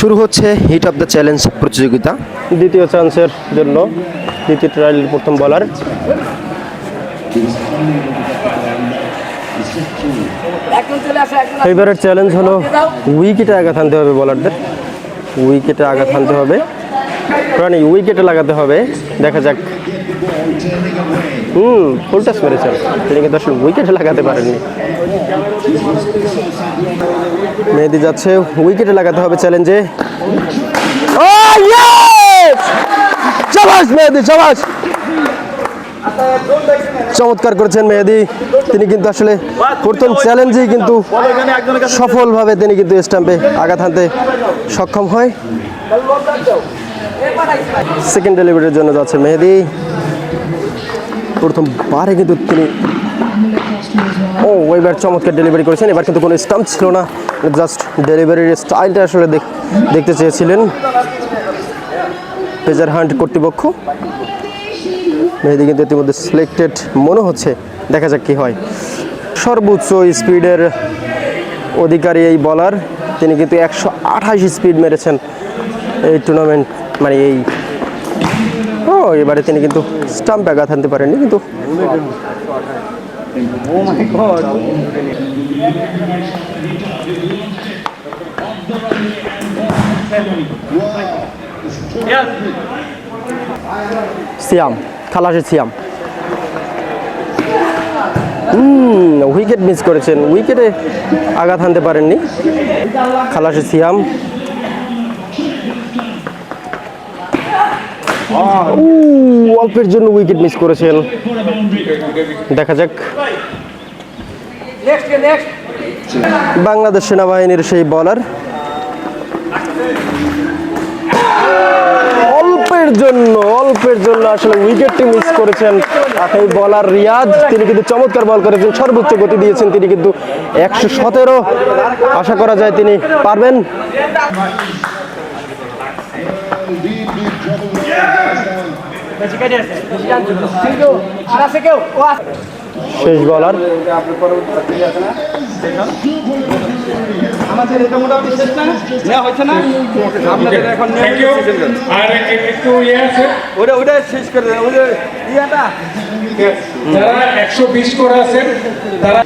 শুরু হচ্ছে heat of the challenge প্রতিযোগিতা। দ্বিতীয় চান্সের জন্য দ্বিতীয় ট্রায়ালের প্রথম বলার এবারের চ্যালেঞ্জ হলো উইকেটে আঘাত আনতে হবে বলারদের উইকেটে আঘাত আনতে হবে। প্রাণী উইকেটে লাগাতে হবে। দেখা যাক। হুম ফুল টাচ মেরেছেন তিনি কিন্তু আসলে উইকেটে লাগাতে পারেননি। মেহেদি যাচ্ছে উইকেটে লাগাতে হবে চ্যালেঞ্জে মেহেদি চমৎকার করেছেন মেহেদি। তিনি কিন্তু আসলে প্রথম চ্যালেঞ্জেই কিন্তু সফলভাবে তিনি কিন্তু স্ট্যাম্পে আঘাত হানতে সক্ষম হয়। সেকেন্ড ডেলিভারির জন্য যাচ্ছে মেহেদি। প্রথম বারে কিন্তু তিনি ও এবার চমৎকার ডেলিভারি করেছেন। এবার কিন্তু কোনো স্টাম্প ছিল না। জাস্ট ডেলিভারির স্টাইলটা আসলে দেখ- দেখতে চেয়েছিলেন। পেজার হান্ট কর্তৃপক্ষ। মেহেদি কিন্তু ইতিমধ্যে সিলেক্টেড মনে হচ্ছে, দেখা যাক কি হয়। সর্বোচ্চ স্পিডের অধিকারী এই বলার তিনি কিন্তু একশো আঠাশ স্পিড মেরেছেন এই টুর্নামেন্ট মানে এই ও, এবারে তিনি কিন্তু স্টাম্প আঘাত আনতে পারেননি, কিন্তু সিয়াম খালাসি সিয়াম উইকেট মিস করেছেন। উইকেটে আঘাত আনতে পারেননি। খালাসি সিয়াম অল্পের জন্য উইকেট মিস করেছেন। দেখা যাক। বাংলাদেশ সেনাবাহিনীর সেই বলার অল্পের জন্য অল্পের জন্য আসলে উইকেটটি মিস করেছেন এই বলার রিয়াদ তিনি কিন্তু চমৎকার বল করেছেন, সর্বোচ্চ গতি দিয়েছেন তিনি কিন্তু একশো সতেরো। আশা করা যায় তিনি পারবেন। শেষ বলার আমাদের এটা মোটামুটি শেষ না নেওয়া হচ্ছে না আপনাদের এখন আর একটু ইয়ে আছে ওটা ওটা শেষ করে দেন ওই ইয়াটা। যারা একশো বিশ করে আছেন, তারা